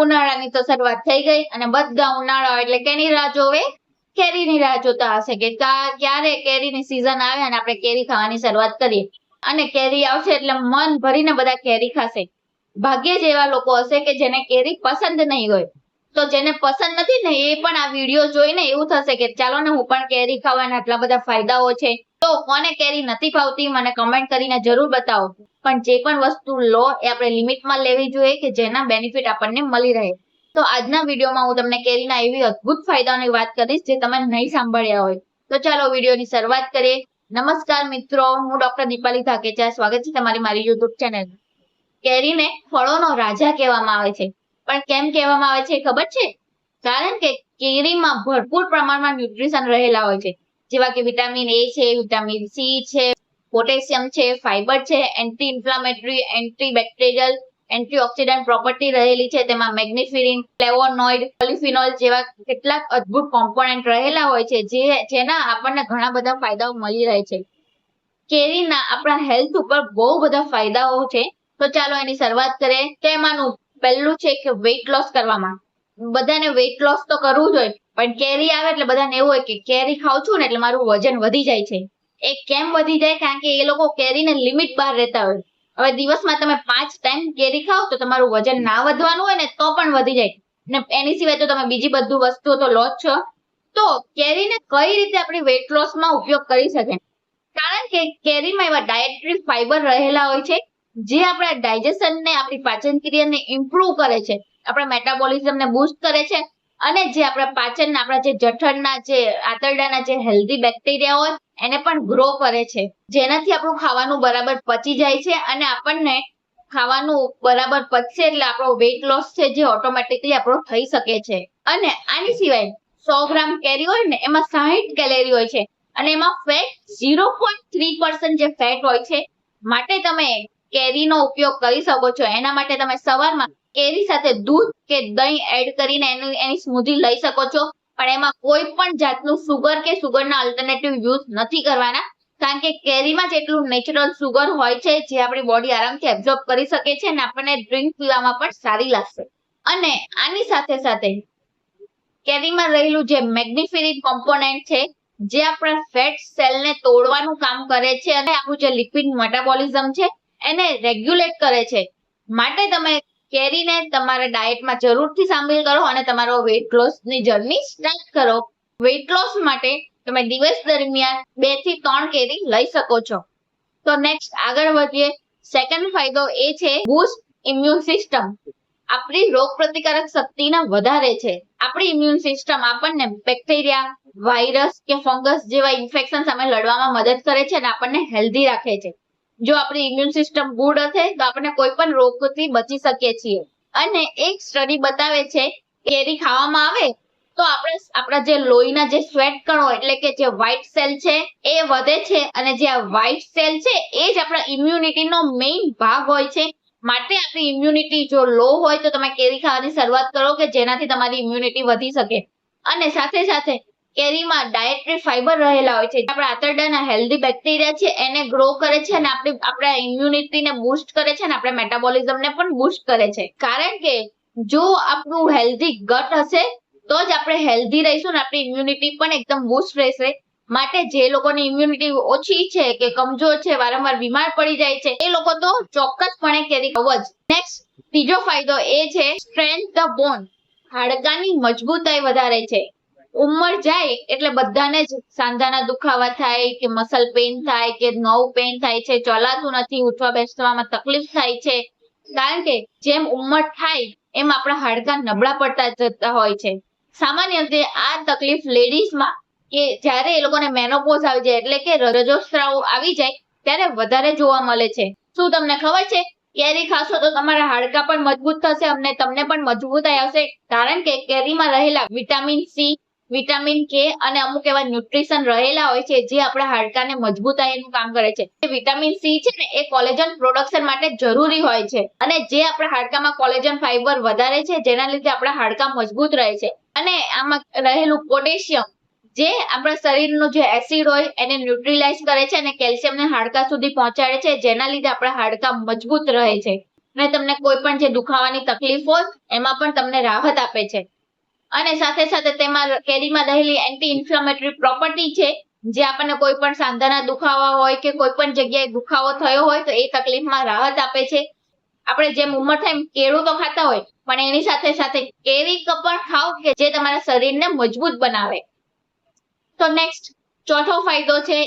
ઉનાળાની તો શરૂઆત થઈ ગઈ અને બધા ઉનાળા એટલે કેની રાહ જોવે? કેરીની રાહ જોતા હશે કે ક્યારે કેરીની સિઝન આવે અને આપણે કેરી ખાવાની શરૂઆત કરીએ? અને કેરી આવશે એટલે મન ભરીને બધા કેરી ખાશે. ભાગ્યે જ એવા લોકો હશે કે જેને કેરી પસંદ નહીં હોય. તો જેને પસંદ નથી ને એ પણ આ વીડિયો જોઈને એવું થશે કે ચાલો ને હું પણ કેરી ખાવાના આટલા બધા ફાયદાઓ છે. તો કોને કેરી નથી ભાવતી મને કમેન્ટ કરીને જરૂર બતાવો. પણ જે પણ વસ્તુ લો એ આપણે લિમિટમાં લેવી જોઈએ કે જેના બેનિફિટ આપણને મળી રહે. તો આજના વિડીયોમાં હું તમને કેરીના એવી અદ્ભુત ફાયદાઓની વાત કરીશ જે તમે નહીં સાંભળ્યા હોય. તો ચાલો વિડીયોની શરૂઆત કરીએ. નમસ્કાર મિત્રો, હું ડોક્ટર દીપાલી ધાકેચા. સ્વાગત છે તમારી મારી યુટ્યુબ ચેનલ કેરીને ફળોનો રાજા કહેવામાં આવે છે. પણ કેમ કહેવામાં આવે છે ખબર છે? કારણ કે કેરીમાં ભરપૂર પ્રમાણમાં ન્યુટ્રિશન રહેલા હોય છે. જેવા કે વિટામિન એ છે વિટામિન સી છે પોટેશિયમ છે ફાઇબર છે anti inflammatory anti bacterial antioxidant property રહેલી છે. તેમાં મેગ્નિફિરિન ફ્લેવોનોઇડ પોલિફિનોલ જેવા કેટલાક અદ્ભુત કોમ્પોનન્ટ રહેલા હોય છે, જે જેના આપણને ઘણા બધા ફાયદાઓ મળી રહે છે. કેરીના આપણા હેલ્થ ઉપર બહુ બધા ફાયદાઓ છે. તો ચાલો એની શરૂઆત કરીએ. તેમાંનું પહેલું છે કે વેઇટ લોસ કરવામાં. બધાને વેઇટ લોસ તો કરવું જોઈએ પણ કેરી આવે એટલે બધાને એવું હોય કે કેરી ખાઉં છું ને એટલે મારું વજન વધી જાય છે. એ કેમ વધી જાય? કારણ કે એ લોકો કેરીને લિમિટ બહાર રહેતા હોય. હવે દિવસમાં તમે પાંચ ટાઈમ કેરી ખાઓ તો તમારું વજન ના વધવાનું હોય ને તો પણ વધી જાય. ને એની સિવાય તો તમે બીજી બધું વસ્તુઓ તો લો જ છો. તો કેરીને કઈ રીતે આપણી વેટ લોસમાં ઉપયોગ કરી શકે કારણ કે કેરીમાં એવા ડાયટરી ફાઈબર રહેલા હોય છે, જે આપણા ડાયજેશનને આપણી પાચન ક્રિયાને ઇમ્પ્રૂવ કરે છે. આપણા મેટાબોલિઝમને બૂસ્ટ કરે છે. અને જે આપણા પાચન આપણા જે જઠરના, જે આંતરડાના જે હેલ્ધી બેક્ટેરિયા હોય, એને પણ ગ્રો કરે છે. જેનાથી આપણું ખાવાનું બરાબર પચી જાય છે અને આપણને ખાવાનું બરાબર પચશે એટલે આપણો વેઇટ લોસ છે જે ઓટોમેટિકલી આપણો થઈ શકે છે. અને આની સિવાય સો ગ્રામ કેરી હોય ને, એમાં સાહીઠ કેલેરી હોય છે. અને એમાં fat zero point three percent જે ફેટ હોય છે, માટે તમે કેરીનો ઉપયોગ કરી શકો છો. એના માટે તમે સવારમાં કેરી સાથે દૂધ કે દહીં એડ કરીને એનું, એની સ્મૂધી લઈ શકો છો. પણ એમાં કોઈ પણ જાતનું સુગર કે સુગરના અલ્ટરનેટિવ યુઝ નથી કરવાના. કારણ કે કેરીમાં જેટલું નેચરલ સુગર હોય છે, જે આપણી બોડી આરામથી એબ્ઝોર્બ કરી શકે છે અને આપણને ડ્રિંક પીવામાં પણ સારી લાગશે. અને આની સાથે સાથે કેરીમાં રહેલું જે મેગ્નિફિરિન કોમ્પોનેન્ટ છે, જે આપણા ફેટ સેલને તોડવાનું કામ કરે છે અને આપણું જે લિપિડ મેટાબોલિઝમ છે, એને રેગ્યુલેટ કરે છે. માટે તમે કેરીને તમારા ડાયટમાં જરૂરથી સામેલ કરો અને તમારો વેઇટ લોસની જર્ની સ્ટાર્ટ કરો. વેઇટ લોસ માટે તમે દિવસ દરમિયાન બેથી ત્રણ કેરી લઈ શકો છો. તો નેક્સ્ટ આગળ વધીએ. સેકન્ડ ફાયદો એ છે બૂસ્ટ ઇમ્યુન સિસ્ટમ આપણી રોગ પ્રતિકારક શક્તિને વધારે છે. આપણી ઇમ્યુન સિસ્ટમ આપણને બેક્ટેરિયા વાયરસ કે ફંગસ જેવા ઇન્ફેક્શન સામે લડવામાં મદદ કરે છે અને આપણને હેલ્ધી રાખે છે. જો આપણી ઇમ્યુન સિસ્ટમ ગુડ હશે, તો આપણે કોઈ પણ રોગથી બચી શકીએ છીએ. અને એક સ્ટડી બતાવે છે કેરી ખાવામાં આવે, તો આપણે આપણા જે લોહીના જે સ્વેટ કણો એટલે કે જે વ્હાઇટ સેલ છે, એ વધે છે અને જે આ વ્હાઇટ સેલ છે, એ જ આપણા ઇમ્યુનિટીનો મેઇન ભાગ હોય છે. માટે આપણી ઇમ્યુનિટી જો લો હોય, તો તમે કેરી ખાવાની શરૂઆત કરો કે જેનાથી તમારી ઇમ્યુનિટી વધી શકે. અને સાથે સાથે કેરીમાં ડાયટરી ફાઈબર રહેલા હોય છે. આપણા આંતરડાના હેલ્ધી બેક્ટેરિયા છે, એને ગ્રો કરે છે અને આપણી, આપણા ઇમ્યુનિટીને બૂસ્ટ કરે છે અને આપણા મેટાબોલિઝમને પણ બૂસ્ટ કરે છે. કારણ કે જો આપણું હેલ્ધી ગટ હશે, તો જ આપણે હેલ્ધી રહીશું ને આપણી ઇમ્યુનિટી પણ એકદમ બૂસ્ટ રહેશે. માટે જે લોકોની ઇમ્યુનિટી ઓછી છે કે કમજોર છે, વારંવાર બીમાર પડી જાય છે, એ લોકો તો ચોક્કસપણે કેરી ખાવ જ. નેક્સ્ટ ત્રીજો ફાયદો એ છે સ્ટ્રેન્થ ધ બોન હાડકાની મજબૂતાઈ વધારે છે. ઉંમર જાય એટલે બધાને જ સાંધાના દુખાવા થાય કે મસલ પેઇન થાય કે નવ પેઇન થાય છે, ચલાતું નથી, ઉઠવા બેસવામાં તકલીફ થાય છે. કારણ કે જેમ ઉંમર થાય એમ આપણા હાડકા નબળા પડતા જતા હોય છે. સામાન્ય રીતે આ તકલીફ લેડીઝમાં કે જ્યારે એ લોકોને મેનોપોઝ આવી જાય એટલે કે રજોસ્ત્રાવ આવી જાય ત્યારે વધારે જોવા મળે છે. શું તમને ખબર છે? કેરી ખાશો તો તમારા હાડકા પણ મજબૂત થશે અને તમને પણ મજબૂતાઈ આવશે. કારણ કે કેરીમાં રહેલા વિટામિન સી વિટામિન કે અને અમુક એવા ન્યુટ્રિશન રહેલા હોય છે જે આપણા હાડકાને મજબૂતાઈનું કામ કરે છે. વિટામિન સી છે ને એ કોલેજન પ્રોડક્શન માટે જરૂરી હોય છે અને જે આપણા હાડકામાં કોલેજન ફાઈબર વધારે છે જેના લીધે આપણા હાડકા મજબૂત રહે છે. અને આમાં રહેલું પોટેશિયમ જે આપણા શરીરનું જે એસિડ હોય એને ન્યુટ્રીલાઇઝ કરે છે અને કેલ્શિયમને હાડકા સુધી પહોંચાડે છે જેના લીધે આપણા હાડકા મજબૂત રહે છે. અને તમને કોઈ પણ જે દુખાવાની તકલીફ હોય એમાં પણ તમને રાહત આપે છે. અને સાથે સાથે તેમાં કેરીમાં રહેલી એન્ટી ઇન્ફ્લામેટરી પ્રોપર્ટી છે, જે આપણને કોઈ પણ સાંધાના દુખાવા હોય કે કોઈ પણ જગ્યાએ દુખાવો થયો હોય તો એ તકલીફમાં રાહત આપે છે. આપણે જેમ ઉંમર થાય એમ કેળું તો ખાતા હોય, પણ એની સાથે સાથે કેરી પણ ખાઓ કે જે તમારા શરીરને મજબૂત બનાવે. તો નેક્સ્ટ ચોથો ફાયદો છે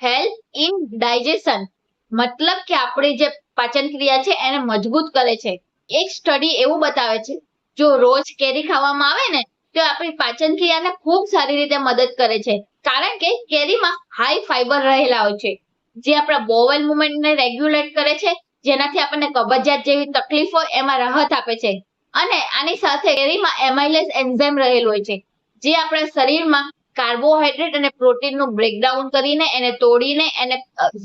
હેલ્થ ઇન ડાયજેશન મતલબ કે આપણી જે પાચન ક્રિયા છે એને મજબૂત કરે છે. એક સ્ટડી એવું બતાવે છે જો રોજ કેરી ખાવામાં આવે ને, તો આપણી પાચન ક્રિયાને ખૂબ સારી રીતે મદદ કરે છે. કારણ કે કેરીમાં હાઈ ફાઈબર રહેલા હોય છે. જે આપણા બોવેલ મુવમેન્ટને રેગ્યુલેટ કરે છે, જેનાથી આપણને કબજિયાત જેવી તકલીફો એમાં રાહત આપે છે. અને આની સાથે કેરીમાં એમાઇલેસ એન્ઝાઇમ રહેલું હોય છે, જે આપણા શરીરમાં કાર્બોહાઈડ્રેટ અને પ્રોટીનનું બ્રેકડાઉન કરીને એને તોડીને એને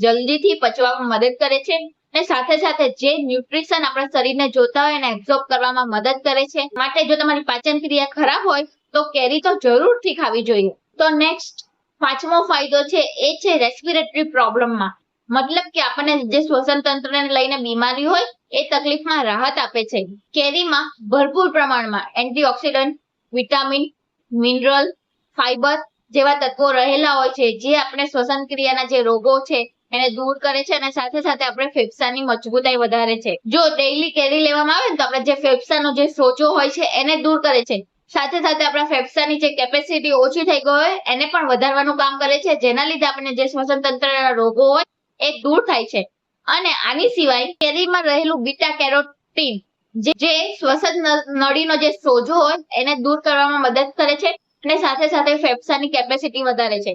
જલ્દીથી પચવામાં મદદ કરે છે. અને સાથે સાથે જે ન્યુટ્રિશન આપણા શરીરને જોતા હોય એને એબ્ઝોર્બ કરવામાં મદદ કરે છે. માટે જો તમારી પાચન ક્રિયા ખરાબ હોય, તો કેરી તો જરૂરથી ખાવી જોઈએ. તો નેક્સ્ટ પાંચમો ફાયદો છે, એ છે રેસ્પિરેટરી પ્રોબ્લેમમાં મતલબ કે આપણને જે શ્વસન તંત્રને લઈને બીમારી હોય, એ તકલીફમાં રાહત આપે છે. કેરીમાં ભરપૂર પ્રમાણમાં એન્ટીઓક્સિડન્ટ વિટામિન મિનરલ ફાઈબર જેવા તત્વો રહેલા હોય છે, જે આપણે શ્વસન ક્રિયાના જે રોગો છે એને દૂર કરે છે અને સાથે સાથે આપણે ફેફસાની મજબૂતાઈ વધારે છે. જો ડેઈલી કેરી લેવામાં આવે ને તો આપણે જે ફેફસાનો જે સોજો હોય છે એને દૂર કરે છે. સાથે સાથે આપણા ફેફસાની જે કેપેસિટી ઓછી થઈ ગઈ હોય, એને પણ વધારવાનું કામ કરે છે. જેના લીધે આપણને જે શ્વસન તંત્રના રોગો હોય, એ દૂર થાય છે. અને આની સિવાય કેરીમાં રહેલું બીટા કેરોટીન, જે જે શ્વસન નળીનો જે સોજો હોય, એને દૂર કરવામાં મદદ કરે છે અને સાથે સાથે ફેફસાની કેપેસિટી વધારે છે.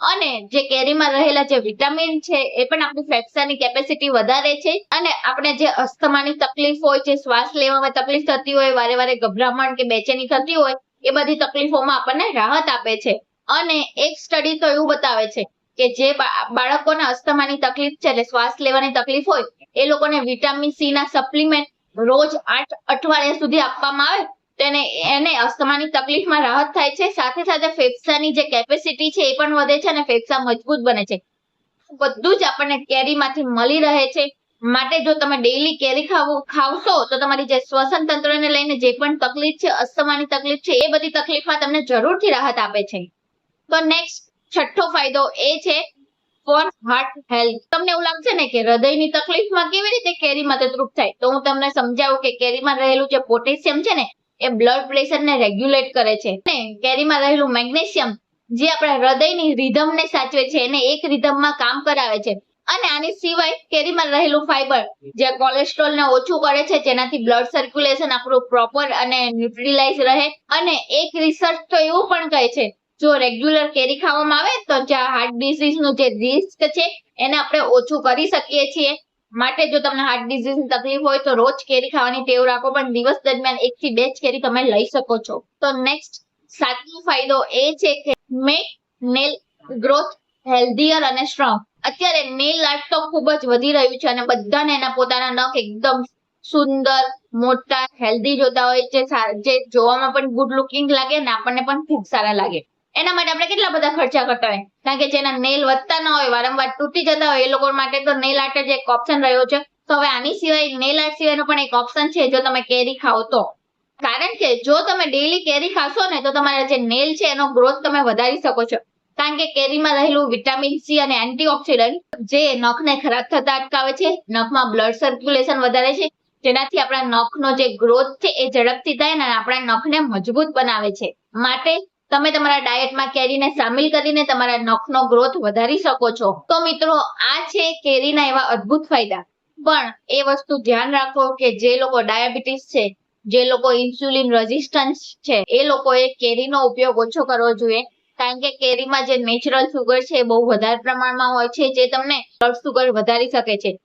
અને જે કેરીમાં રહેલા જે વિટામિન છે, એ પણ આપણી ફેફસાની કેપેસિટી વધારે છે. અને આપણે જે અસ્થમાની તકલીફ હોય છે શ્વાસ લેવામાં તકલીફ થતી હોય, વારે વારે ગભરામણ કે બેચેની થતી હોય, એ બધી તકલીફોમાં આપણને રાહત આપે છે. અને એક સ્ટડી તો એવું બતાવે છે કે જે બાળકોને અસ્થમાની તકલીફ છે, એટલે શ્વાસ લેવાની તકલીફ હોય, એ લોકોને વિટામિન સી ના સપ્લિમેન્ટ રોજ આઠ અઠવાડિયા સુધી આપવામાં આવે તો એને અસ્થમાની તકલીફમાં રાહત થાય છે. સાથે સાથે ફેફસાની જે કેપેસિટી છે એ પણ વધે છે અને ફેફસા મજબૂત બને છે. બધું જ આપણને કેરીમાંથી મળી રહે છે. માટે જો તમે ડેઈલી કેરી ખાવું, ખાવશો, તો તમારી જે શ્વસન તંત્રને લઈને જે પણ તકલીફ છે, અસ્થમાની તકલીફ છે, એ બધી તકલીફમાં તમને જરૂરથી રાહત આપે છે. તો નેક્સ્ટ છઠ્ઠો ફાયદો એ છે ફોર હાર્ટ હેલ્થ તમને એવું લાગશે ને કે હૃદયની તકલીફમાં કેવી રીતે કેરી મદદરૂપ થાય? તો હું તમને સમજાવું કે કેરીમાં રહેલું જે પોટેશિયમ છે ને એ બ્લડ પ્રેશરને રેગ્યુલેટ કરે છે. અને કેરીમાં રહેલું મેગ્નેશિયમ, જે આપણા હૃદયની રિધમને સાચવે છે એને એક રિધમમાં કામ કરાવે છે. અને આની સિવાય કેરીમાં રહેલું ફાઈબર જે કોલેસ્ટ્રોલને ઓછું કરે છે, જેનાથી બ્લડ સર્ક્યુલેશન આપણું પ્રોપર અને ન્યુટ્રીલાઇઝ રહે. અને એક રિસર્ચ તો એવું પણ કહે છે, જો રેગ્યુલર કેરી ખાવામાં આવે તો જે હાર્ટ ડિસીઝનું જે રિસ્ક છે, એને આપણે ઓછું કરી શકીએ છીએ. માટે જો તમને હાર્ટ ડિસીઝની તકલીફ હોય તો રોજ કેરી ખાવાની ટેવ રાખો, પણ દિવસ દરમિયાન એક થી બે જ કેરી તમે લઈ શકો છો. તો નેક્સ્ટ સાતમો ફાયદો એ છે કે મેક નેલ ગ્રોથ હેલ્ધીયર અને સ્ટ્રોંગ અત્યારે નેલ આર્ટ તો ખૂબ જ વધી રહ્યું છે અને બધાને એના પોતાના નખ એકદમ સુંદર, મોટા હેલ્ધી જોતા હોય છે. જે જોવામાં પણ ગુડ લુકિંગ લાગે અને આપણને પણ ખૂબ સારા લાગે. એના માટે આપણે કેટલા બધા ખર્ચા કરતા હોય? કારણ કે જેના નેલ વધતા ન હોય, વારંવાર તૂટી જતા હોય, એ લોકો માટે તો નેલ આર્ટ જ એક ઓપ્શન રહ્યો છે. તો હવે આની સિવાય નેલ આર્ટ સિવાયનો પણ એક ઓપ્શન છે, જો તમે કેરી ખાઓ તો. કારણ કે જો તમે ડેલી કેરી ખાશો ને, તો તમારા જે નેલ છે, એનો ગ્રોથ તમે વધારી શકો છો. કારણ કે કેરીમાં રહેલું વિટામિન સી અને એન્ટીઓક્સિડન્ટ જે નખને ખરાબ થતા અટકાવે છે, નખમાં બ્લડ સર્ક્યુલેશન વધારે છે, જેનાથી આપણા નખનો જે ગ્રોથ છે, એ ઝડપથી થાય ને આપણા નખને મજબૂત બનાવે છે. માટે તમે તમારા ડાયટમાં કેરીને સામેલ કરીને તમારા નખનો ગ્રોથ વધારી શકો છો. તો મિત્રો, આ છે કેરીના એવા અદ્ભુત ફાયદા. પણ એ વસ્તુ ધ્યાન રાખો કે જે લોકો ડાયાબિટીસ છે, જે લોકો ઇન્સ્યુલિન રેઝિસ્ટન્સ છે, એ લોકોએ કેરીનો ઉપયોગ ઓછો કરવો જોઈએ. કારણ કે કેરીમાં જે નેચરલ સુગર છે એ બહુ વધારે પ્રમાણમાં હોય છે, જે તમને બ્લડ સુગર વધારી શકે છે.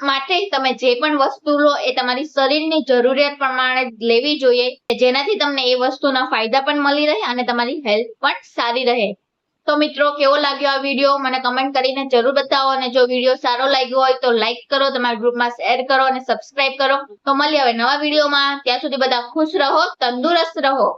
માટે તમે જે પણ વસ્તુ લો એ તમારી શરીરની જરૂરિયાત પ્રમાણે લેવી જોઈએ જેનાથી તમને એ વસ્તુના ફાયદા પણ મળી રહે અને તમારી હેલ્થ પણ સારી રહે. તો મિત્રો, કેવો લાગ્યો આ વીડિયો? મને કમેન્ટ કરીને જરૂર બતાવો અને જો વીડિયો સારો લાગ્યો હોય તો લાઈક કરો, તમારા ગ્રુપમાં શેર કરો અને સબસ્ક્રાઇબ કરો. તો મળીએ હવે નવા વિડીયોમાં. ત્યાં સુધી બધા ખુશ રહો, તંદુરસ્ત રહો.